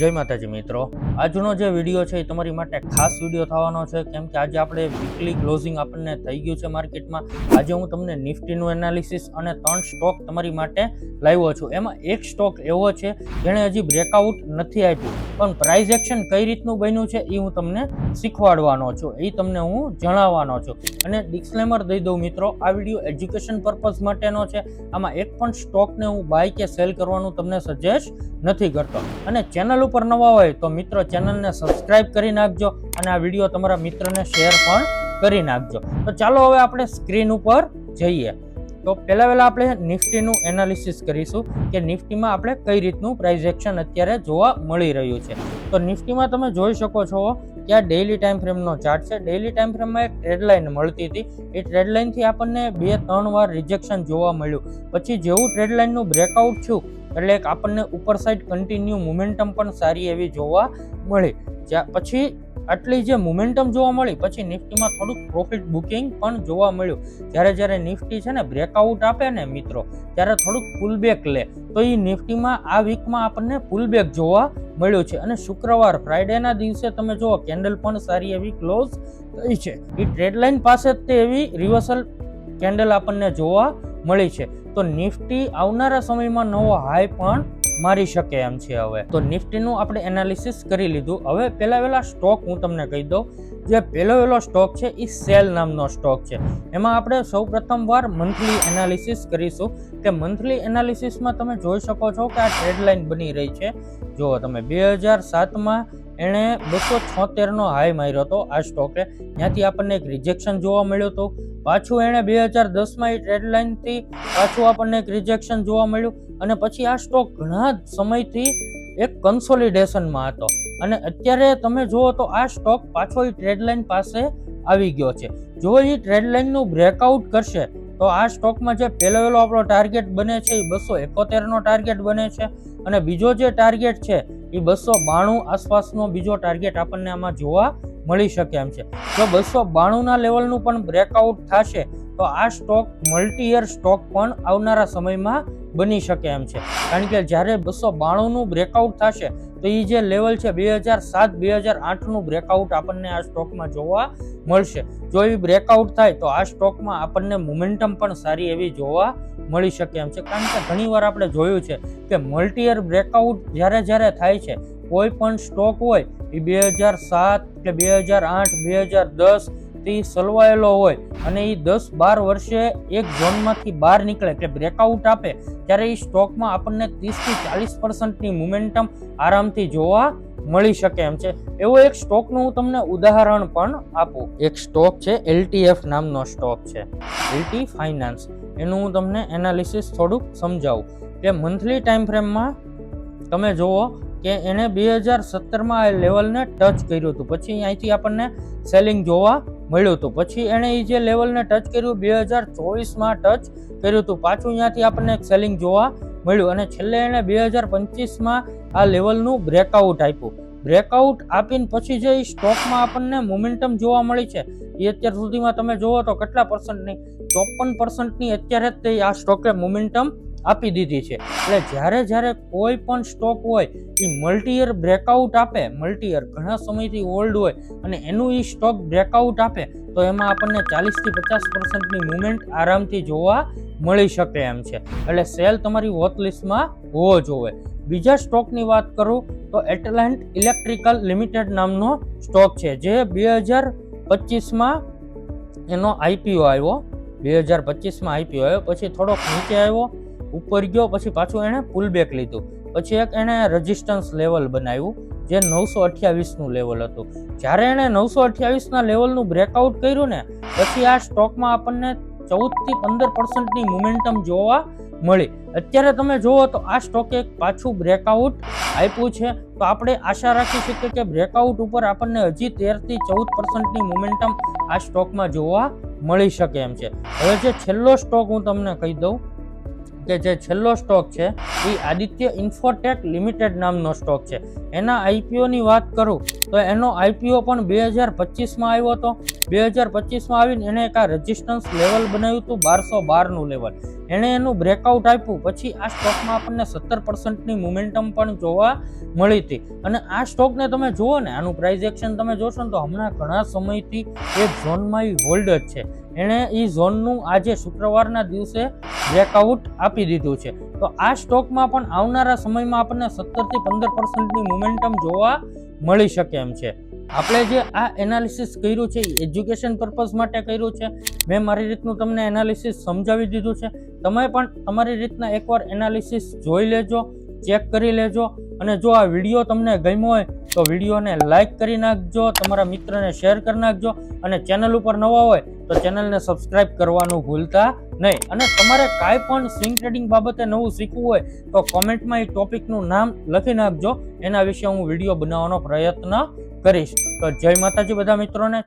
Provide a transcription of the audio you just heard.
જય માતાજી મિત્રો. આજનો જે વીડિયો છે એ તમારી માટે ખાસ વીડિયો થવાનો છે, કેમ કે આજે આપણે વીકલી ક્લોઝિંગ આપણને થઈ ગયું છે માર્કેટમાં. આજે હું તમને નિફ્ટીનું એનાલિસિસ અને ત્રણ સ્ટોક તમારી માટે લાવ્યો છું. એમાં એક સ્ટોક એવો છે, જેણે હજી બ્રેકઆઉટ નથી આપ્યું, પણ પ્રાઇઝ એક્શન કઈ રીતનું બન્યું છે એ હું તમને શીખવાડવાનો છું. એ તમને હું જણાવવાનો છું. અને ડિસ્ક્લેમર દઈ દઉં મિત્રો, આ વીડિયો એજ્યુકેશન પર્પઝ માટેનો છે. આમાં એક પણ સ્ટોકને હું બાય કે સેલ કરવાનું તમને સજેસ્ટ નથી કરતો. અને ચેનલ ઉપર નવા હોય તો મિત્રો ચેનલને સબસ્ક્રાઇબ કરી નાખજો અને આ વીડિયો તમારા મિત્રને શેર પણ કરી નાખજો. તો ચાલો હવે આપણે સ્ક્રીન ઉપર જઈએ. તો પહેલાં પહેલાં આપણે નિફ્ટીનું એનાલિસિસ કરીશું કે નિફ્ટીમાં આપણે કઈ રીતનું પ્રાઇઝ એક્શન અત્યારે જોવા મળી રહ્યું છે. તો નિફ્ટીમાં તમે જોઈ શકો છો કે આ ડેઇલી ટાઈમ ફ્રેમનો ચાર્ટ છે. ડેઇલી ટાઈમ ફ્રેમમાં એક ટ્રેડ લાઇન મળતી હતી. એ ટ્રેડ લાઇનથી આપણને બે ત્રણ વાર રિજેક્શન જોવા મળ્યું. પછી જેવું ટ્રેડ લાઇનનું બ્રેકઆઉટ થયું એટલે આપણને ઉપર સાઈડ કન્ટિન્યુ મુમેન્ટમ પણ સારી એવી જોવા મળી. પછી આટલી જે મુમેન્ટમ જોવા મળી, પછી નિફ્ટીમાં થોડુંક પ્રોફિટ બુકિંગ પણ જોવા મળ્યું. જ્યારે જ્યારે નિફ્ટી છે ને બ્રેકઆઉટ આપે ને મિત્રો, ત્યારે થોડુંક પુલબેક લે. તો એ નિફ્ટીમાં આ વીકમાં આપણને પુલબેક જોવા મળ્યું છે. અને શુક્રવાર ફ્રાઇડેના દિવસે તમે જુઓ કેન્ડલ પણ સારી એવી ક્લોઝ થઈ છે. એ ટ્રેડલાઇન પાસે જ તે એવી રિવર્સલ કેન્ડલ આપણને જોવા મળી છે. તો નિફ્ટી આવનારા સમયમાં નવો હાઈ પણ મારી શકે એમ છે હવે. તો નિફ્ટીનું આપણે એનાલિસિસ કરી લીધું. હવે પહેલા વહેલા સ્ટોક હું તમને કહી દઉં. જે પહેલો વહેલો સ્ટોક છે એ સેલ નામનો સ્ટોક છે. એમાં આપણે સૌ પ્રથમવાર મંથલી એનાલિસિસ કરીશું. કે મંથલી એનાલિસિસમાં તમે જોઈ શકો છો કે આ ટ્રેડ બની રહી છે. જુઓ તમે, બે હજાર સાતમાં એણે બસો છોતેરનો હાઈ માર્યો હતો આ સ્ટોકે ત્યાંથી આપણને એક રિજેક્શન જોવા મળ્યું હતું. પાછું એણે બે હજાર દસમાં એ ટ્રેડ લાઇનથી પાછું આપણને એક રિજેક્શન જોવા મળ્યું અને પછી આ સ્ટોક ઘણા સમયથી એક કન્સોલિડેશનમાં હતો. અને અત્યારે તમે જુઓ તો આ સ્ટોક પાછો એ ટ્રેડ લાઇન પાસે આવી ગયો છે. જો એ ટ્રેડલાઇનનું બ્રેકઆઉટ કરશે તો આ સ્ટોકમાં જે પહેલો વહેલો આપણો ટાર્ગેટ બને છે, એ બસો એકોતેરનો ટાર્ગેટ બને છે. અને બીજો જે ટાર્ગેટ છે, એ બસો બાણું આસપાસનો બીજો ટાર્ગેટ આપણને આમાં જોવા મળી શકે એમ છે. જો બસો બાણુંના લેવલનું પણ બ્રેકઆઉટ થશે તો આ સ્ટોક મલ્ટી યર સ્ટોક પણ આવનારા સમયમાં બની શકે એમ છે. કારણ કે જ્યારે બસો બાણુંનું બ્રેકઆઉટ થશે, તો એ જે લેવલ છે બે હજાર સાત, બે હજાર આઠનું બ્રેકઆઉટ આપણને આ સ્ટોકમાં જોવા મળશે. જો એ બ્રેકઆઉટ થાય, તો આ સ્ટોકમાં આપણને મોમેન્ટમ પણ સારી એવી જોવા મળી શકે એમ છે. કારણ કે ઘણીવાર આપણે જોયું છે કે મલ્ટીયર બ્રેકઆઉટ જ્યારે જ્યારે થાય છે, કોઈ પણ સ્ટોક હોય, એ બે હજાર સાત કે બે હજાર આઠ, બે હજાર દસ થી સલવાયેલો હોય અને એ દસ બાર વર્ષે એક ઝોનમાંથી બહાર નીકળે કે બ્રેકઆઉટ આપે, ત્યારે એ સ્ટોકમાં આપણને ત્રીસથી ચાલીસ પર્સન્ટની મુમેન્ટમ આરામથી જોવા મળી શકે એમ છે. એવો એક સ્ટોકનું હું તમને ઉદાહરણ પણ આપું. એક સ્ટોક છે એલટીએફ નામનો સ્ટોક છે. એલટી ફાઇનાન્સ એનું હું તમને એનાલિસિસ થોડુંક સમજાવું. કે મંથલી ટાઈમ ફ્રેમમાં તમે જુઓ કે એણે બે હજાર સત્તરમાં આ લેવલને ટચ કર્યું હતું. પછી અહીંથી આપણને સેલિંગ જોવા મળ્યું હતું. પછી એણે એ જે લેવલને ટચ કર્યું, બે હજાર ચોવીસમાં ટચ કર્યું હતું. પાછું અહીંયાથી આપણને એક સેલિંગ જોવા મળ્યું અને છેલ્લે એણે બે હજાર પચીસમાં આ લેવલનું બ્રેકઆઉટ આપ્યું. બ્રેકઆઉટ આપીને પછી જે સ્ટોકમાં આપણને મોમેન્ટમ જોવા મળી છે એ અત્યાર સુધીમાં તમે જુઓ તો કેટલા પર્સન્ટની ચોપન પર્સન્ટની અત્યારે જ તે આ સ્ટોકે મોમેન્ટમ આપી દીધી છે. એટલે જ્યારે જ્યારે કોઈ પણ સ્ટોક હોય એ મલ્ટીયર બ્રેકઆઉટ આપે મલ્ટીયર ઘણા સમયથી ઓલ્ડ હોય, અને એનું એ સ્ટોક બ્રેકઆઉટ આપે, તો એમાં આપણને ચાલીસથી પચાસ પર્સન્ટની મુવમેન્ટ આરામથી જોવા મળી શકે એમ છે. એટલે સેલ તમારી વોચ લિસ્ટમાં હોવો જોવે બીજા સ્ટોકની વાત કરું તો એટલાન્ટ ઇલેક્ટ્રિકલ લિમિટેડ નામનો સ્ટોક છે, જે બે હજાર પચીસમાં એનો આઈપીઓ આવ્યો. બે હજાર પચીસમાં આઈપીઓ આવ્યો. પછી થોડોક નીચે આવ્યો, ઉપર ગયો, પછી પાછું એણે પુલબેક લીધું. પછી એક એણે રજિસ્ટન્સ લેવલ બનાવ્યું, જે નવસો અઠ્યાવીસનું લેવલ હતું. જ્યારે એણે નવસો અઠ્યાવીસના લેવલનું બ્રેકઆઉટ કર્યું ને, પછી આ સ્ટોકમાં આપણને ચૌદથી પંદર પર્સન્ટની મોમેન્ટમ જોવા મળી. અત્યારે તમે જુઓ તો આ સ્ટોકે પાછું બ્રેકઆઉટ આપ્યું છે. તો આપણે આશા રાખી શકીએ કે બ્રેકઆઉટ ઉપર આપણને હજી તેરથી ચૌદ પર્સન્ટની મોમેન્ટમ આ સ્ટોકમાં જોવા મળી શકે એમ છે. હવે જે છેલ્લો સ્ટોક હું તમને કહી દઉં કે જે છેલ્લો સ્ટોક છે, એ આદિત્ય ઇન્ફોટેક લિમિટેડ નામનો સ્ટોક છે. એના આઈપીઓની વાત કરું તો એનો આઈપીઓ પણ બે હજાર પચીસમાં આવ્યો હતો. બે હજાર પચીસમાં આવીને એણે એક આ રેઝિસ્ટન્સ લેવલ બનાવ્યું હતું, બારસો બારનું લેવલ એણે એનું બ્રેકઆઉટ આપ્યું, પછી આ સ્ટોકમાં આપણને સત્તર પર્સન્ટની મુમેન્ટમ પણ જોવા મળી હતી. અને આ સ્ટોકને તમે જુઓ ને, આનું પ્રાઇઝ એક્શન તમે જોશો ને તો હમણાં ઘણા સમયથી એ ઝોનમાં એ હોલ્ડ જ છે. એણે એ ઝોનનું આજે શુક્રવારના દિવસે બ્રેકઆઉટ આપી દીધું છે. તો આ સ્ટોકમાં પણ આવનારા સમયમાં આપણને સત્તરથી પંદર પર્સન્ટની મુમેન્ટમ જોવા મળી શકે એમ છે. આપણે જે આ એનાલિસિસ કર્યું છે એજ્યુકેશન પર્પઝ માટે કર્યું છે. મેં મારી રીતનું તમને એનાલિસિસ સમજાવી દીધું છે. તમે પણ તમારી રીતના એકવાર એનાલિસિસ જોઈ લેજો ચેક કરી લેજો. અને જો આ વીડિયો તમને ગમ્યો હોય, તો વિડીયોને લાઇક કરી નાખજો, તમારા મિત્રને શેર કરી નાખજો. અને ચેનલ ઉપર નવા હોય, તો ચેનલને સબસ્ક્રાઇબ કરવાનું ભૂલતા નહીં. અને તમારે કાંઈ પણ સ્વિંગ ટ્રેડિંગ બાબતે નવું શીખવું હોય, તો કોમેન્ટમાં એ ટોપિકનું નામ લખી નાખજો. એના વિશે હું વીડિયો બનાવવાનો પ્રયત્ન કરીશ. તો જય માતાજી બધા મિત્રોને.